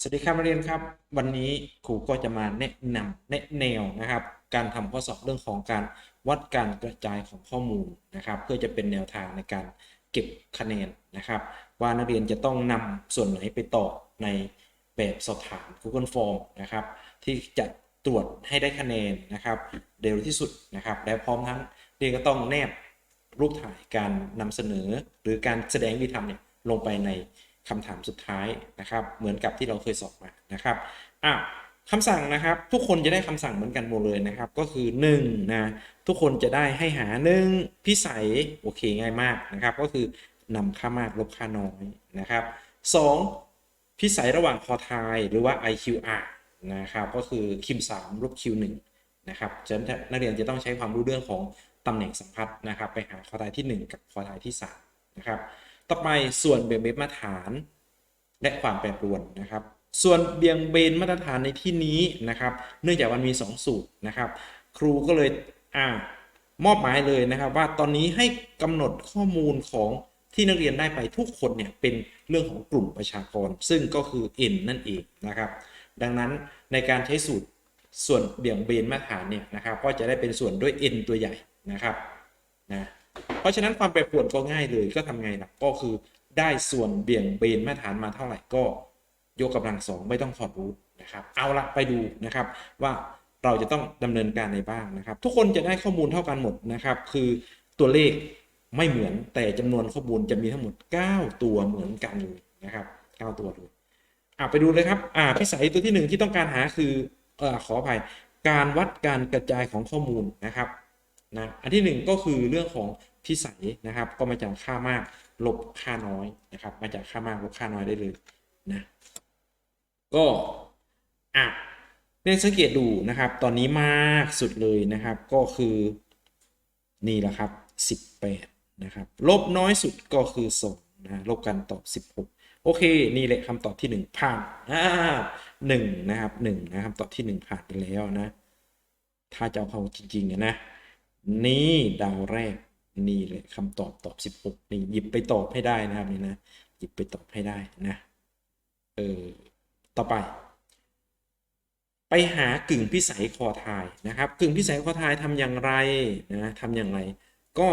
สวัสดีครับนักเรียนครับ วันนี้ครูก็จะมาแนะนำแนะแนวนะครับ การทำข้อสอบเรื่องของการวัดการกระจายของข้อมูลนะครับ เพื่อจะเป็นแนวทางในการเก็บคะแนนนะครับ ว่านักเรียนจะต้องนำส่วนไหนไปตอบในแบบสอบถาม Google Form นะครับ ที่จะตรวจให้ได้คะแนนนะครับเร็วที่สุดนะครับ และพร้อมทั้งเรียนก็ต้องแนบรูปถ่ายการนำเสนอ หรือการแสดงวิธีทำเนี่ยลงไปใน คำถามสุดท้ายนะครับ เหมือนกับที่เราเคยสอบมานะครับอะคำสั่งนะครับ ทุกคนจะได้คำสั่งเหมือนกันหมดเลยนะครับ ก็คือ1นะทุกคนจะได้ให้หา1พิสัยโอเคง่ายมากนะครับ ก็คือนำค่ามากลบค่าน้อยนะครับ 2. พิสัยระหว่างคอทายหรือว่า IQR นะครับก็คือคิม3ลบ Q1 นะครับฉะนั้นนักเรียนจะต้องใช้ความรู้เรื่องของตำแหน่งสัมพัทธ์นะครับ ไปหาคอทายที่ 1 กับคอทายที่3นะครับ ต่อไปส่วนเบี่ยงเบนมาตรฐาน และความแปรปรวนนะครับ ส่วนเบี่ยงเบนมาตรฐานในที่นี้นะครับ เนื่องจากมันมี 2 สูตรนะครับ ครูก็เลยอ่ามอบหมายเลยนะครับ ว่าตอนนี้ให้กำหนดข้อมูลของที่นักเรียนได้ไปทุกคนเนี่ยเป็นเรื่องของกลุ่มประชากร ซึ่งก็คือ n นั่นเองนะครับ ดังนั้นในการใช้สูตรส่วนเบี่ยงเบนมาตรฐานเนี่ยนะครับ ก็จะได้เป็นส่วนด้วย n ตัวใหญ่นะครับนะ เพราะฉะนั้นความแปรปรวนก็ง่ายเลยก็ทำไงล่ะก็คือได้ส่วนเบี่ยงเบนมาตรฐานมาเท่าไหร่ก็ยกกำลังสองไม่ต้องถอดรูทนะครับเอาละไปดูนะครับว่าเราจะต้องดำเนินการในบ้างนะครับ ทุกคนจะได้ข้อมูลเท่ากันหมดนะครับ คือตัวเลขไม่เหมือนแต่จำนวนข้อมูลจะมีทั้งหมด 9 ตัวเหมือนกันเลยนะครับ 9 ตัวเลยอะไปดูเลยครับอ่าพิสัยตัวที่หนึ่งที่ต้องการหาคือเอ่อขออภัยการวัดการกระจายของข้อมูลนะครับ นะ อันที่หนึ่งก็คือเรื่องของพิสัยนะครับ ก็มาจากค่ามากลบค่าน้อยนะครับ มาจากค่ามากลบค่าน้อยได้เลยนะ ก็อะเรียนสังเกตดูนะครับ ตอนนี้มากสุดเลยนะครับ ก็คือนี่แหละครับ 18 นะครับ ลบน้อยสุดก็คือ2นะ ลบกันตอบ 16 โอเค นี่แหละคำตอบที่ 1 ผ่านอ่าหนึ่งนะครับหนึ่งนะครับตอบที่ 1 ผ่านไปแล้วนะ ถ้าจะเอาเขาจริงๆนะ นี่ดาวแรกนี่เลยคำตอบตอบ 16 นี่หยิบไปตอบให้ได้นะครับนี่นะหยิบไปตอบให้ได้นะเออต่อไป ไปหากึ่งพิสัยคอทายนะครับกึ่งพิสัยคอทายทำอย่างไรนะทำอย่างไรก็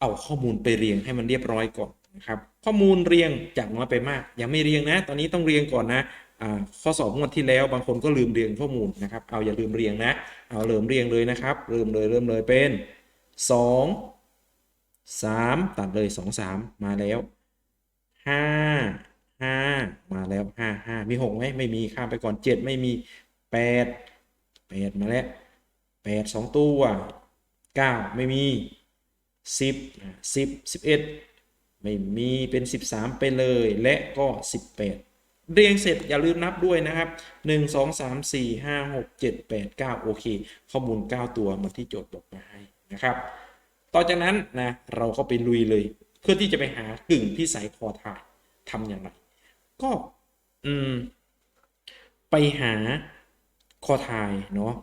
เอาข้อมูลไปเรียงให้มันเรียบร้อยก่อนนะครับข้อมูลเรียงจากน้อยไปมากยังไม่เรียงนะ ตอนนี้ต้องเรียงก่อนนะ ข้อสอบงวดที่แล้วบางคนก็ลืมเรียงข้อมูลนะครับ เอาอย่าลืมเรียงนะ เอาเริ่มเรียงเลยนะครับเริ่มเลยเริ่มเลยเป็น 2 3 ตัดเลย 2 3 มาแล้ว 5 5 มาแล้ว 5 5 มี6ไหมไม่มีข้ามไปก่อน 7 ไม่มี 8 8 มาแล้ว 8 2 ตัว 9 ไม่มี 10 10 11 ไม่มีเป็น 13 ไปเลยและก็ 18 เรียงเสร็จอย่าลืมนับด้วยนะครับ 1 2 3 4 5 6 7 8 9 โอเค ข้อมูล 9 ตัวเหมาที่โจทย์บอกมาให้นะครับ ต่อจากนั้นนะเราก็ไปลุยเลย เพื่อที่จะไปหากึ่งพิสัยคอทายทำอย่างไร ก็อืมไปหาคอทายเนาะ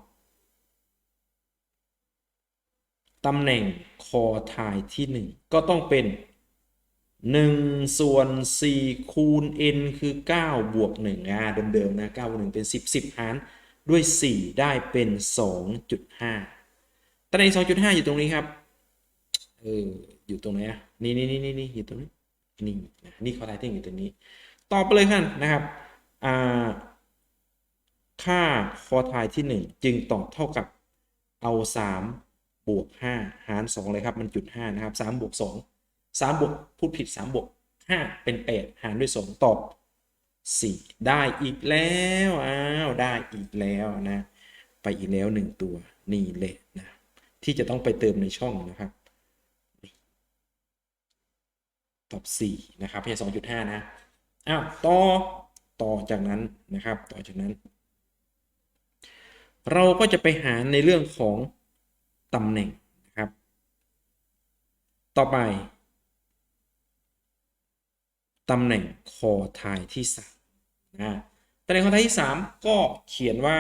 ตำแหน่งคอทายที่ 1 ก็ต้องเป็น 1 ส่วน 4 คูณ n คือ 9 บวก1อ่าเดิมๆนะ9บวก1เป็น 10 10 หาร ด้วย 4 ได้เป็น 2.5ตำแหน่ง2.5 อยู่ตรงนี้ครับ เออ อยู่ตรงไหนอะ นี่นี่นี่นี่อยู่ตรงนี้ นี่นะนี่คอทายที่อยู่ตรงนี้ ตอบไปเลยกันนะครับ อ่า ค่าคอทายที่ 1 จึงตอบเท่ากับเอา 3 บวก 5 หาร 2 เลยครับ มันจุด5นะครับ 3 บวก 2 3บวกพูดผิด3บวก5เป็น 8 หารด้วย 2 ตอบ 4 ได้อีกแล้วอ้าวได้อีกแล้วนะไปอีกแล้ว 1 ตัวนี่แหละนะที่จะต้องไปเติมในช่องนะครับ ตอบ 4 นะครับเพียง2.5 นะอ้าวต่อต่อจากนั้นนะครับ ต่อจากนั้น เราก็จะไปหาในเรื่องของตำแหน่งนะครับ ต่อไป ตำแหน่งคอทายที่3นะตำแหน่งคอทายที่ 3 ก็เขียนว่า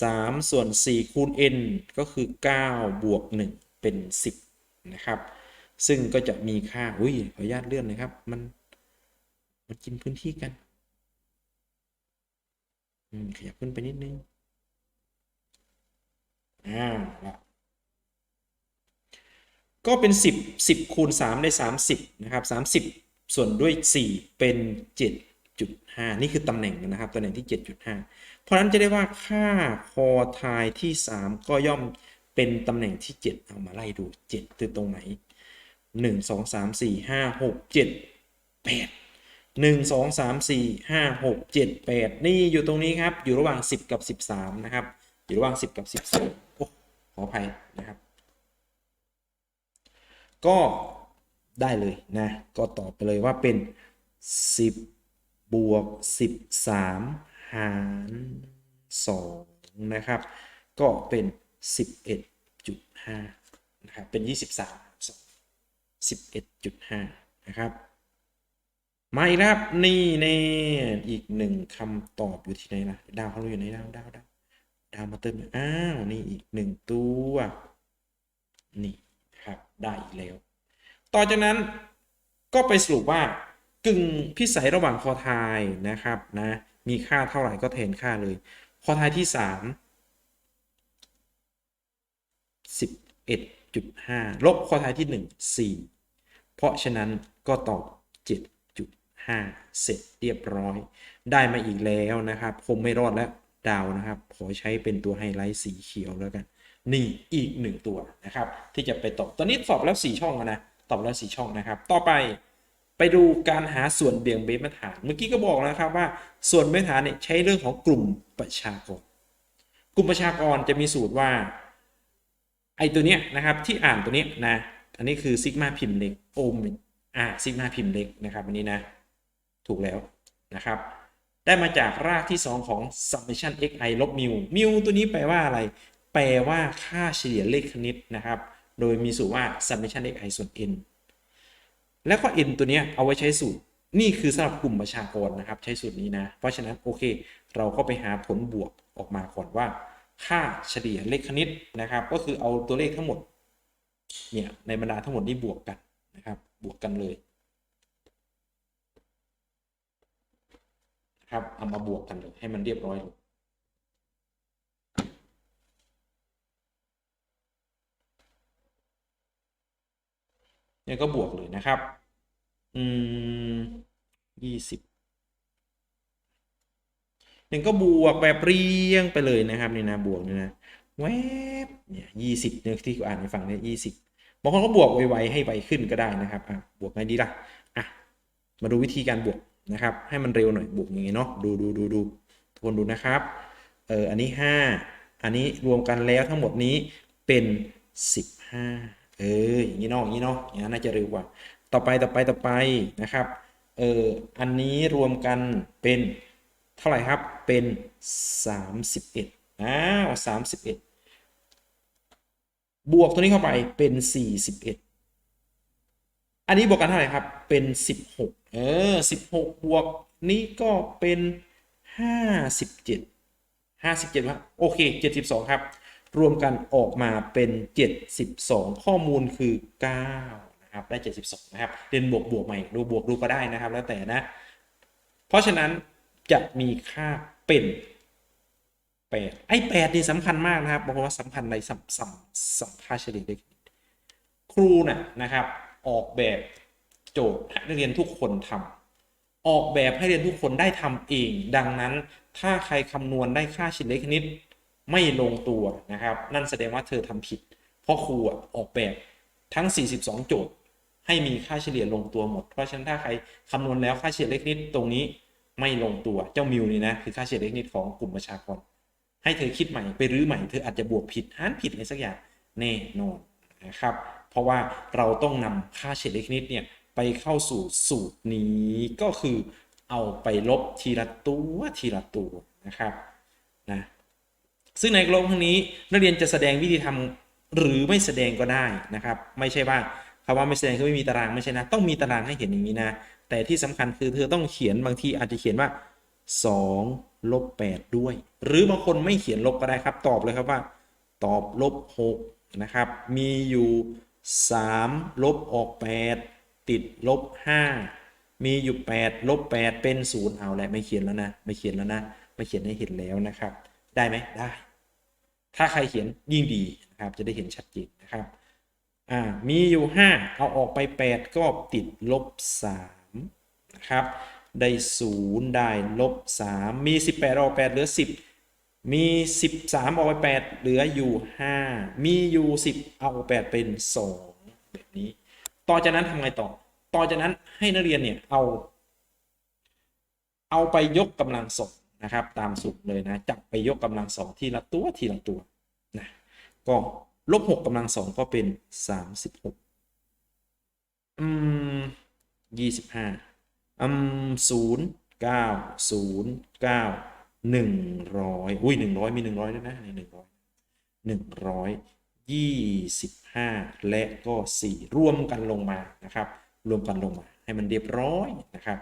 3 ส่วน 4 คูณ n ก็คือ 9 บวก 1 เป็น 10 นะครับ ซึ่งก็จะมีค่า อุ้ย ขออนุญาตเลื่อนนะครับ มัน มันกินพื้นที่กัน ขยับขึ้นไปนิดนึง อ่าละก็เป็น 10 10คูณ3ได้ 30 นะครับ 30 ส่วนด้วย 4 เป็น 7.5 นี่คือตำแหน่งนะครับตำแหน่งที่ 7.5 เพราะฉะนั้นจะได้ว่าค่าคอทายที่ 3 ก็ย่อมเป็นตำแหน่งที่ 7 เอามาไล่ดู 7 คือตรงไหน 1 2 3 4 5 6 7 8 1 2 3 4 5 6 7 8 นี่อยู่ตรงนี้ครับ อยู่ระหว่าง 10 กับ 13 นะครับ อยู่ระหว่าง 10 กับ 13โอ้ขออภัยนะครับ ก็ ได้เลยนะ ก็ตอบไปเลยว่าเป็น 10 บวก 13 หาร 2 นะครับ ก็เป็น 11.5 นะครับ เป็น 23 11.5 นะครับ มาอีกนะครับ นี่เน่อีกหนึ่งคำตอบอยู่ที่ไหนนะดาวเขาอยู่ไหนดาวดาวดาวดาวมาเติมอ้าว นี่อีกหนึ่งตัว นี่ครับ ได้อีกแล้ว ต่อจากนั้นก็ไปสรุปว่ากึ่งพิสัยระหว่างคอทายนะครับนะมีค่าเท่าไหร่ก็แทนค่าเลย คอทายที่ 3 11.5 ลบคอทายที่ 1 4 เพราะฉะนั้นก็ตอบ 7.5 เสร็จเรียบร้อย ได้มาอีกแล้วนะครับ คงไม่รอดแล้วดาวนะครับ ขอใช้เป็นตัวไฮไลท์สีเขียวแล้วกัน นี่อีกหนึ่งตัวนะครับ ที่จะไปตอบตอนนี้สอบแล้ว 4 ช่องแล้วนะ ตอบแล้ว4ช่องนะครับ ต่อไปไปดูการหาส่วนเบี่ยงเบนมาตรฐาน เมื่อกี้ก็บอกแล้วนะครับว่าส่วนเบนมาตรฐานเนี่ยใช้เรื่องของกลุ่มประชากร กลุ่มประชากรจะมีสูตรว่า ไอตัวเนี้ยนะครับที่อ่านตัวเนี้ยนะ อันนี้คือซิกมาพิมพ์เล็กโอมอ่าซิกมาพิมพ์เล็กนะครับอันนี้นะ ถูกแล้วนะครับ ได้มาจากรากที่ 2 ของ summation xi ลบ mu mu ตัวนี้แปลว่าอะไร แปลว่าค่าเฉลี่ยเลขคณิตนะครับ โดยมีสูตรว่า summation xi ส่วน n แล้วก็ n ตัวนี้เอาไว้ใช้สูตร นี่คือสำหรับกลุ่มประชากรนะครับ ใช้สูตรนี้นะ เพราะฉะนั้นโอเค เราก็ไปหาผลบวกออกมาก่อนว่า ค่าเฉลี่ยเลขคณิตนะครับ ก็คือเอาตัวเลขทั้งหมดเนี่ยในบรรดาทั้งหมดนี้บวกกันนะครับ บวกกันเลยนะครับเอามาบวกกันเลยให้มันเรียบร้อยเลย เนี่ยก็บวกเลยนะครับ อืมยี่สิบหนึ่งก็บวกแบบเรียงไปเลยนะครับนี่นะบวกนี่นะแวบเนี่ยยี่สิบเนี่ยที่อ่านให้ฟังเนี่ยยี่สิบบางคนก็บวกไวๆให้ไวขึ้นก็ได้นะครับอะบวกไงดีล่ะอะมาดูวิธีการบวกนะครับ ให้มันเร็วหน่อยบวกอย่างงี้เนาะดูดูดูดูทุกคนดูนะครับเอออันนี้ห้าอันนี้รวมกันแล้วทั้งหมดนี้เป็นสิบห้า เอออย่างนี้เนาะอย่างนี้เนาะอย่างนั้นน่าจะเร็วกว่า ต่อไปต่อไปต่อไปนะครับเอออันนี้รวมกันเป็นเท่าไหร่ครับเป็น 31อ้าว31 บวกตัวนี้เข้าไปเป็น 41 อันนี้บวกกันเท่าไหร่ครับเป็น 16 เออ 16 บวกนี้ก็เป็น 57 57ครับโอเค 72 ครับ รวมกันออกมาเป็น 72 ข้อมูลคือ 9 นะครับ ได้ 72 นะครับ เรียนบวกบวกใหม่ดูบวกดูก็ได้นะครับ แล้วแต่นะ เพราะฉะนั้นจะมีค่าเป็น 8 ไอ้8นี่สำคัญมากนะครับบอกว่าสำคัญในสัมสัมสัมค่าเฉลี่ยเด็กครูน่ะนะครับ ออกแบบโจทย์ให้นักเรียนทุกคนทำออกแบบให้เรียนทุกคนได้ทำเอง ดังนั้นถ้าใครคำนวณได้ค่าเฉลี่ยคณิต ไม่ลงตัวนะครับ นั่นแสดงว่าเธอทำผิด เพราะครูออกแบบทั้ง 42 โจทย์ ให้มีค่าเฉลี่ยลงตัวหมด เพราะฉะนั้นถ้าใครคำนวณแล้วค่าเฉลี่ยเลขนิดตรงนี้ไม่ลงตัวเจ้ามิวนี่นะคือค่าเฉลี่ยเลขนิดของกลุ่มประชากรให้เธอคิดใหม่ไปรื้อใหม่เธออาจจะบวกผิดหารผิดอะไรสักอย่างแน่นอนนะครับ เพราะว่าเราต้องนำค่าเฉลี่ยเลขนิดเนี่ยไปเข้าสู่สูตรนี้ก็คือเอาไปลบทีละตัวทีละตัวนะครับนะ ซึ่งในกลมครั้งนี้นักเรียนจะแสดงวิธีทำหรือไม่แสดงก็ได้นะครับ ไม่ใช่ว่าคำว่าไม่แสดงคือไม่มีตารางไม่ใช่นะ ต้องมีตารางให้เห็นอย่างนี้นะ แต่ที่สำคัญคือเธอต้องเขียนบางทีอาจจะเขียนว่า2ลบ8ด้วย หรือบางคนไม่เขียนลบก็ได้ครับ ตอบเลยครับว่า ตอบลบ6นะครับ มีอยู่3ลบออก8ติดลบ5มีอยู่8ลบ8เป็น0เอาแหละไม่เขียนแล้วนะ ไม่เขียนแล้วนะ ไมาเขียนให้เห็นแล้วนะครับ ได้ไหมได้ ถ้าใครเขียนยิ่งดีนะครับจะได้เห็นชัดเจนนะครับอ่ามีอยู่ 5 เอาออกไป 8 ก็ติดลบ3นะครับได้ 0 ได้ลบ 3 มี 18 ออก 8 เหลือ 10 มี 13 ออกไป 8 เหลืออยู่ 5 มีอยู่ 10 เอาออก8เป็น 2 แบบนี้ ต่อจากนั้นทำไงต่อ ต่อจากนั้นให้นักเรียนเนี่ยเอา เอาไปยกกำลังสอง นะครับ ตามสูตรเลยนะ จับไปยกกำลังสองทีละตัวทีละตัวนะก็ลบหกกำลังสองก็เป็นสามสิบหกอืมยี่สิบห้าอืมศูนย์เก้าศูนย์เก้าหนึ่งร้อยอุ้ยหนึ่งร้อยมีหนึ่งร้อยด้วยนะในหนึ่งร้อยหนึ่งร้อยยี่สิบห้าและก็สี่รวมกันลงมานะครับ รวมกันลงมาให้มันเรียบร้อยนะครับ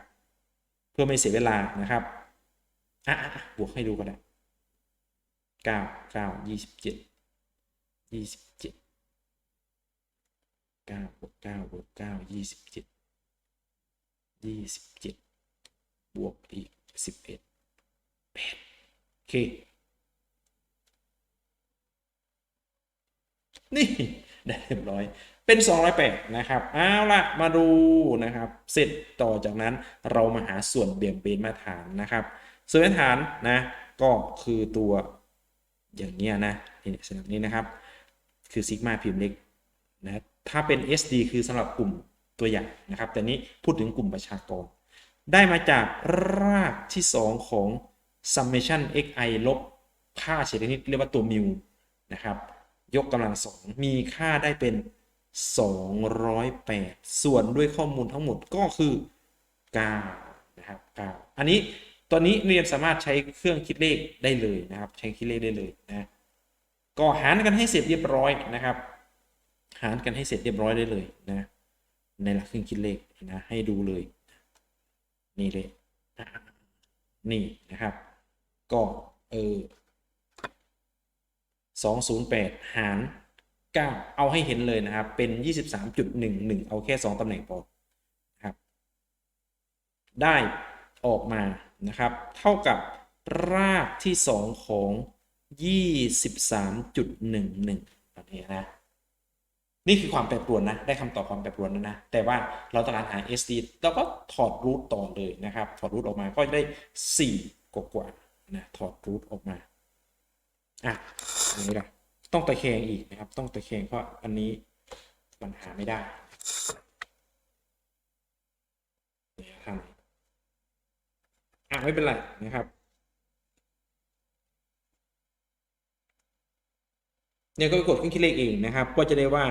เพื่อไม่เสียเวลานะครับ อะบวกให้ดูก็ได้เก้าเก้ายี่สิบเจ็ดยี่สิบเจ็ดเก้าบวกเก้าบวกเก้ายี่สิบเจ็ดยี่สิบเจ็ดบวกอีกสิบเอ็ดแปดโอเค นี่ได้เรียบร้อยเป็น 208 นะครับ เอาละมาดูนะครับ เสร็จต่อจากนั้นเรามาหาส่วนเบี่ยงเบนมาตรฐานนะครับ ส่วนมตรฐานนะก็คือตัวอย่างเนี้ยนะนี่สำหรับนี้นะครับ คือซิกมาพิมพ์เล็กนะถ้าเป็น SD คือสำหรับกลุ่มตัวอย่างนะครับ แต่นี้พูดถึงกลุ่มประชากร ได้มาจากรากที่ 2 ของ summation xi ลบค่าเฉลี่ยนิดเรียกว่าตัวมิวนะครับยกกำลังสองมีค่าได้เป็น 208 ส่วนด้วยข้อมูลทั้งหมดก็คือ 9 นะครับ 9 อันนี้ ตอนนี้เรียนสามารถใช้เครื่องคิดเลขได้เลยนะครับ ใช้คิดเลขได้เลยนะก็หารกันให้เสร็จเรียบร้อยนะครับ หารกันให้เสร็จเรียบร้อยได้เลยนะในหลักเครื่องคิดเลขนะให้ดูเลย นี่เลยนี่นะครับ ก็เออ208 หาร 9 เอาให้เห็นเลยนะครับ เป็น 23.11 เอาแค่ 2ตำแหน่งพอครับ ได้ออกมา นะครับ เท่ากับรากที่ 2 ของ 23.11แบบนี้นะ นี่คือความแปรปรวนนะ ได้คำตอบความแปรปรวนนะนะ แต่ว่าเราต้องการหา SD เราก็ถอดรูทต่อเลยนะครับ ถอดรูทออกมาก็ได้ 4 กว่าๆนะ ถอดรูทออกมา อะ อันนี้ล่ะ ต้องตะแคงอีกนะครับ ต้องตะแคงเพราะอันนี้มันหาไม่ได้เนี่ยทางนี้ อะไม่เป็นไรนะครับเนี่ยก็ไปกดเครื่องคิดเลขเองนะครับ ก็จะได้ว่า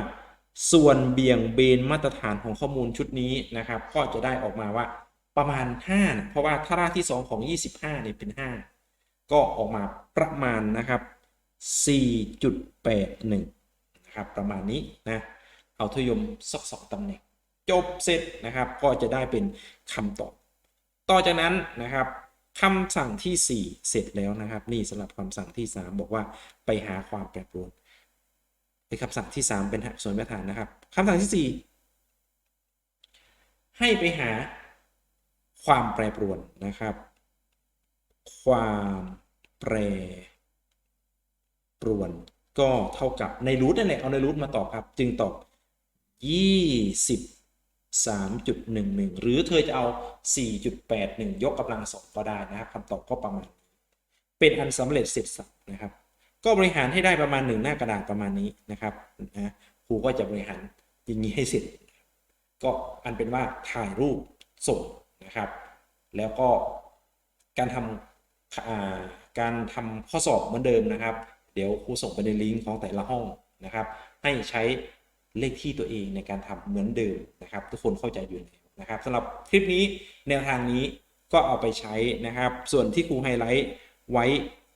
ส่วนเบี่ยงเบนมาตรฐานของข้อมูลชุดนี้นะครับ ก็จะได้ออกมาว่าประมาณ5นะเพราะว่าถ้ารากที่ 2 ของ 25เนี่ยเป็น 5 ก็ออกมาประมาณนะครับ 4.81นะครับประมาณนี้นะเอาทยมสักสองตำแหน่งจบเสร็จนะครับ ก็จะได้เป็นคำตอบ ต่อจากนั้นนะครับคำสั่งที่ 4 เสร็จแล้วนะครับ นี่สำหรับคำสั่งที่ 3 บอกว่าไปหาความแปรปรวนเป็นคำสั่งที่ 3 เป็นส่วนมาตรฐานนะครับคำสั่งที่ 4 ให้ไปหาความแปรปรวนนะครับ ความแปรปรวนก็เท่ากับในรูทนั่นแหละเอาในรูทมาตอบครับ จึงตอบ 3.11 หรือเธอจะเอา 4.81 ยกกำลังสองก็ได้นะครับคำตอบก็ประมาณ เป็นอันสำเร็จเสร็จสับนะครับ ก็บริหารให้ได้ประมาณหนึ่งหน้ากระดาษประมาณนี้นะครับนะครูก็จะบริหารอย่างนี้ให้เสร็จ ก็อันเป็นว่าถ่ายรูปส่งนะครับ แล้วก็การทำการทำข้อสอบเหมือนเดิมนะครับ เดี๋ยวครูส่งไปในลิงก์ของแต่ละห้องนะครับ ให้ใช้ เลขที่ตัวเองในการทำเหมือนเดิมนะครับ ทุกคนเข้าใจอยู่แล้วนะครับสำหรับคลิปนี้แนวทางนี้ก็เอาไปใช้นะครับ ส่วนที่ครูไฮไลท์ไว้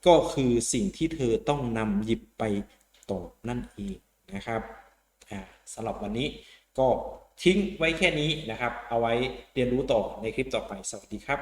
ก็คือสิ่งที่เธอต้องนำหยิบไปตอบนั่นเองนะครับสำหรับวันนี้ก็ทิ้งไว้แค่นี้นะครับ เอาไว้เรียนรู้ต่อในคลิปต่อไป สวัสดีครับ